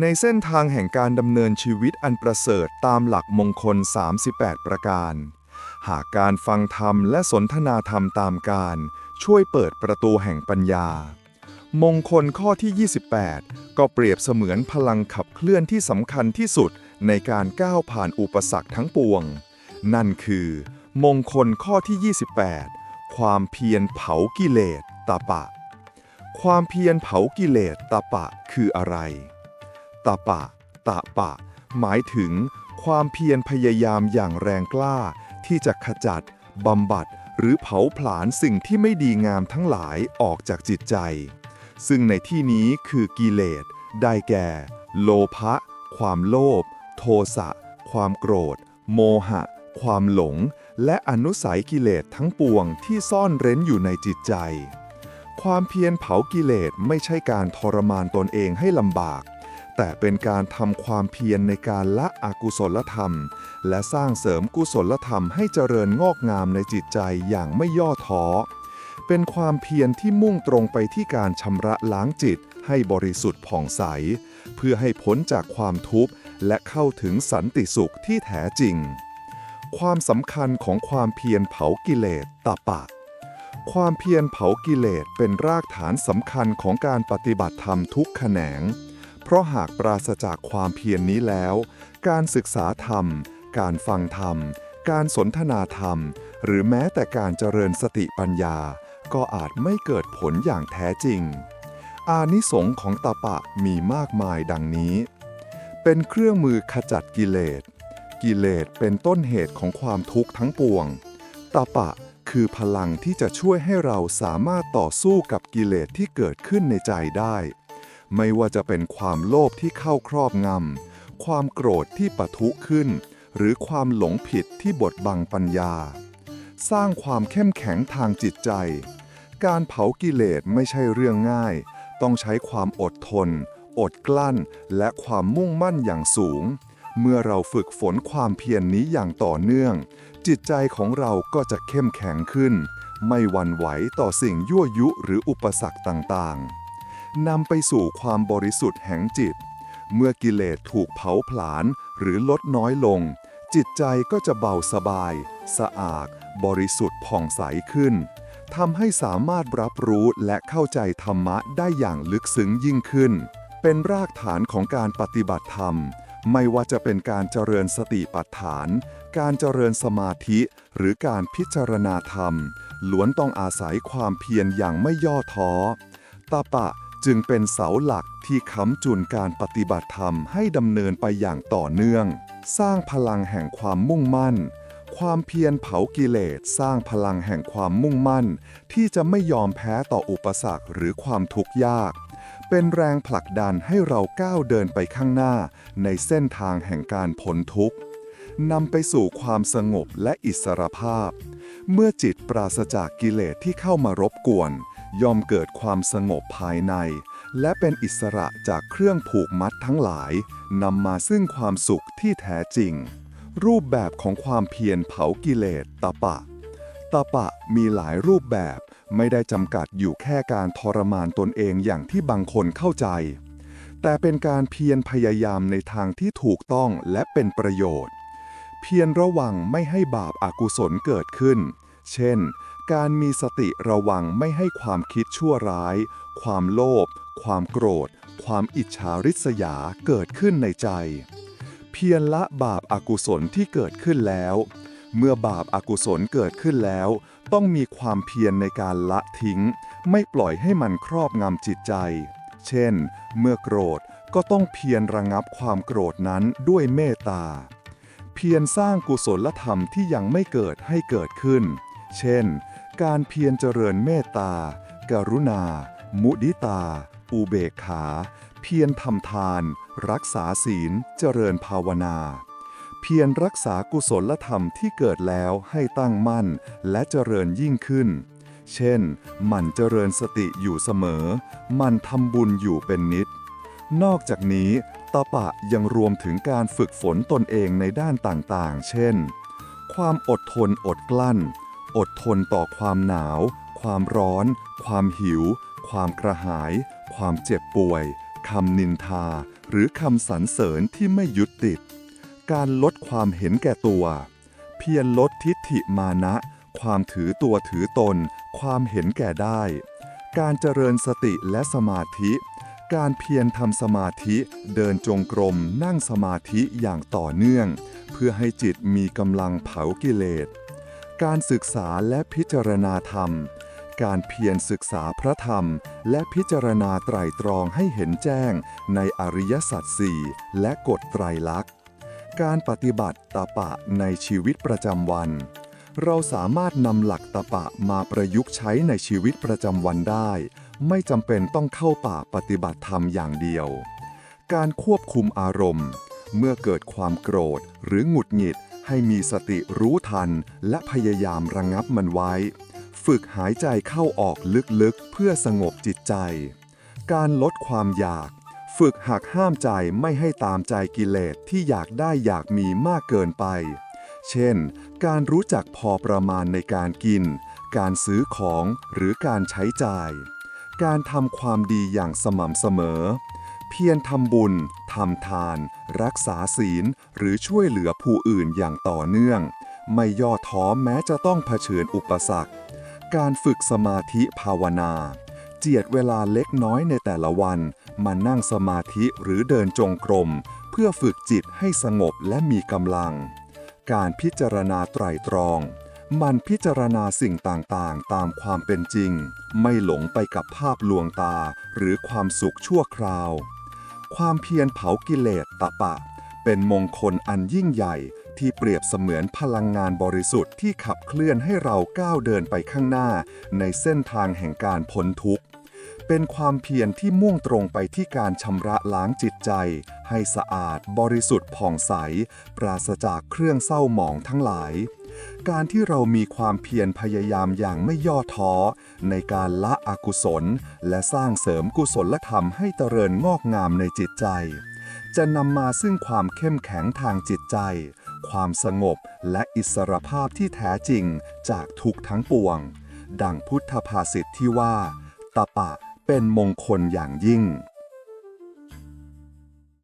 ในเส้นทางแห่งการดำเนินชีวิตอันประเสริฐตามหลักมงคล 38 ประการ หากการฟังธรรมและสนทนาธรรมตามการ ช่วยเปิดประตูแห่งปัญญา มงคลข้อที่ 28 ก็เปรียบเสมือนพลังขับเคลื่อนที่สำคัญที่สุดในการก้าวผ่านอุปสรรคทั้งปวง นั่นคือ มงคลข้อที่ 28 ความเพียรเผากิเลสตาปะ ความเพียรเผากิเลสตาปะคืออะไร ตาปะ ตะปะ หมายถึง ความเพียรพยายามอย่างแรงกล้า ที่จะขจัดบำบัด หรือเผาผลาญสิ่งที่ไม่ดีงามทั้งหลายออกจากจิตใจ ซึ่งในที่นี้คือกิเลส ได้แก่ โลภะ ความโลภ โทสะ ความโกรธ โมหะ ความหลง และอนุสัยกิเลสทั้งปวงที่ซ่อนเร้นอยู่ในจิตใจความเพียรเผากิเลสไม่ใช่การทรมานตนเองให้ลำบาก แต่เป็นการทำความเพียรในการละอกุศลธรรม และสร้างเสริมกุศลธรรมให้เจริญงอกงามในจิตใจอย่างไม่ย่อท้อ เป็นความเพียรที่มุ่งตรงไปที่การชำระล้างจิตให้บริสุทธิ์ผ่องใส เพื่อให้พ้นจากความทุกข์และเข้าถึงสันติสุขที่แท้จริง ความสำคัญของความเพียรเผากิเลสตปะความเพียรเผากิเลสเป็นรากฐานสำคัญของการปฏิบัติธรรมทุกแขนง เพราะหากปราศจากความเพียรนนี้แล้ว การศึกษาธรรม การฟังธรรม การสนทนาธรรม หรือแม้แต่การเจริญสติปัญญา ก็อาจไม่เกิดผลอย่างแท้จริง อานิสงส์ของตาปะมีมากมายดังนี้ เป็นเครื่องมือขจัดกิเลส กิเลสเป็นต้นเหตุของความทุกข์ทั้งปวงตาปะคือพลังที่จะช่วยให้เราสามารถต่อสู้กับกิเลสที่เกิดขึ้นในใจได้ ไม่ว่าจะเป็นความโลภที่เข้าครอบงำ ความโกรธที่ปะทุขึ้น หรือความหลงผิดที่บดบังปัญญา สร้างความเข้มแข็งทางจิตใจ การเผากิเลสไม่ใช่เรื่องง่าย ต้องใช้ความอดทน อดกลั้น และความมุ่งมั่นอย่างสูง เมื่อเราฝึกฝนความเพียรนนี้อย่างต่อเนื่อง จิตใจของเราก็จะเข้มแข็งขึ้น ไม่หวั่นไหวต่อสิ่งยั่วยุหรืออุปสรรคต่างๆ นำไปสู่ความบริสุทธิ์แห่งจิต เมื่อกิเลสถูกเผาผลาญหรือลดน้อยลง จิตใจก็จะเบาสบาย สะอาด บริสุทธิ์ผ่องใสขึ้นทำให้สามารถรับรู้และเข้าใจธรรมะได้อย่างลึกซึ้งยิ่งขึ้น เป็นรากฐานของการปฏิบัติธรรม ไม่ว่าจะเป็นการเจริญสติปัฏฐาน การเจริญสมาธิ หรือการพิจารณาธรรม ล้วนต้องอาศัยความเพียรอย่างไม่ย่อท้อตาปะ จึงเป็นเสาหลักที่ค้ำจุนการปฏิบัติธรรมให้ดำเนินไปอย่างต่อเนื่อง สร้างพลังแห่งความมุ่งมั่น ความเพียรเผากิเลสสร้างพลังแห่งความมุ่งมั่น ที่จะไม่ยอมแพ้ต่ออุปสรรคหรือความทุกข์ยาก เป็นแรงผลักดันให้เราก้าวเดินไปข้างหน้า ในเส้นทางแห่งการพ้นทุกข์นำไปสู่ความสงบและอิสรภาพ เมื่อจิตปราศจากกิเลสที่เข้ามารบกวน ย่อมเกิดความสงบภายใน และเป็นอิสระจากเครื่องผูกมัดทั้งหลายนำมาซึ่งความสุขที่แท้จริง รูปแบบของความเพียรเผากิเลสตะปะ ตะปะมีหลายรูปแบบไม่ได้จำกัดอยู่แค่การทรมานตนเองอย่างที่บางคนเข้าใจ แต่เป็นการเพียรพยายามในทางที่ถูกต้องและเป็นประโยชน์ เพียรระวังไม่ให้บาปอากุศลเกิดขึ้น เช่น การมีสติระวังไม่ให้ความคิดชั่วร้าย ความโลภ ความโกรธ ความอิจฉาริษยาเกิดขึ้นในใจ เพียรละบาปอากุศลที่เกิดขึ้นแล้ว เมื่อบาปอากุศลเกิดขึ้นแล้ว ต้องมีความเพียรในการละทิ้ง ไม่ปล่อยให้มันครอบงำจิตใจ เช่น เมื่อโกรธก็ต้องเพียรระงับความโกรธนั้นด้วยเมตตา เพียรสร้างกุศลธรรมที่ยังไม่เกิดให้เกิดขึ้น เช่น การเพียรเจริญเมตตาการุณา มุดิตา อุเบกขา เพียรทำทาน รักษาศีล เจริญภาวนา เพียรรักษากุศลธรรมที่เกิดแล้วให้ตั้งมั่นและเจริญยิ่งขึ้น เช่น มั่นเจริญสติอยู่เสมอ มั่นทำบุญอยู่เป็นนิด นอกจากนี้ตปะยังรวมถึงการฝึกฝนตนเองในด้านต่างๆ เช่น ความอดทนอดกลั้น อดทนต่อความหนาว ความร้อน ความหิว ความกระหาย ความเจ็บป่วยคำนินทา หรือคำสรรเสริญที่ไม่ยึดติด การลดความเห็นแก่ตัว เพียรลดทิฏฐิมานะ ความถือตัวถือตน ความเห็นแก่ได้ การเจริญสติและสมาธิ การเพียรทำสมาธิเดินจงกรมนั่งสมาธิอย่างต่อเนื่อง เพื่อให้จิตมีกำลังเผากิเลส การศึกษาและพิจารณาธรรม การเพียรศึกษาพระธรรม และพิจารณาไตรตรองให้เห็นแจ้งในอริยสัจสี่และกฎไตรลักษณ์ การปฏิบัติตปะในชีวิตประจำวัน เราสามารถนำหลักตปะมาประยุกต์ใช้ในชีวิตประจำวันได้ ไม่จำเป็นต้องเข้าป่าปฏิบัติธรรมอย่างเดียว การควบคุมอารมณ์ เมื่อเกิดความโกรธหรือหงุดหงิด ให้มีสติรู้ทันและพยายามระงับมันไว้ ฝึกหายใจเข้าออกลึกๆ เพื่อสงบจิตใจ การลดความอยาก ฝึกหักห้ามใจไม่ให้ตามใจกิเลสที่อยากได้อยากมีมากเกินไป เช่น การรู้จักพอประมาณในการกิน การซื้อของหรือการใช้จ่าย การทำความดีอย่างสม่ำเสมอ เพียรทำบุญทำทาน รักษาศีล หรือช่วยเหลือผู้อื่นอย่างต่อเนื่อง ไม่ย่อท้อแม้จะต้องเผชิญอุปสรรค การฝึกสมาธิภาวนา เจียดเวลาเล็กน้อยในแต่ละวัน มานั่งสมาธิหรือเดินจงกรม เพื่อฝึกจิตให้สงบและมีกำลัง การพิจารณาไตรตรองมันพิจารณาสิ่งต่างๆ ตามความเป็นจริง ไม่หลงไปกับภาพลวงตาหรือความสุขชั่วคราว ความเพียรเผากิเลสตะปะ เป็นมงคลอันยิ่งใหญ่ที่เปรียบเสมือนพลังงานบริสุทธิ์ที่ขับเคลื่อนให้เราก้าวเดินไปข้างหน้า ในเส้นทางแห่งการพ้นทุกข์ เป็นความเพียรที่มุ่งตรงไปที่การชำระล้างจิตใจ ให้สะอาดบริสุทธิ์ผ่องใส ปราศจากเครื่องเศร้าหมองทั้งหลาย การที่เรามีความเพียรพยายามอย่างไม่ย่อท้อ ในการละอกุศล และสร้างเสริมกุศลธรรมให้เจริญงอกงามในจิตใจ จะนำมาซึ่งความเข้มแข็งทางจิตใจ ความสงบและอิสรภาพที่แท้จริงจากทุกทั้งปวง ดังพุทธภาษิตที่ว่าตปะ เป็นมงคลอย่างยิ่ง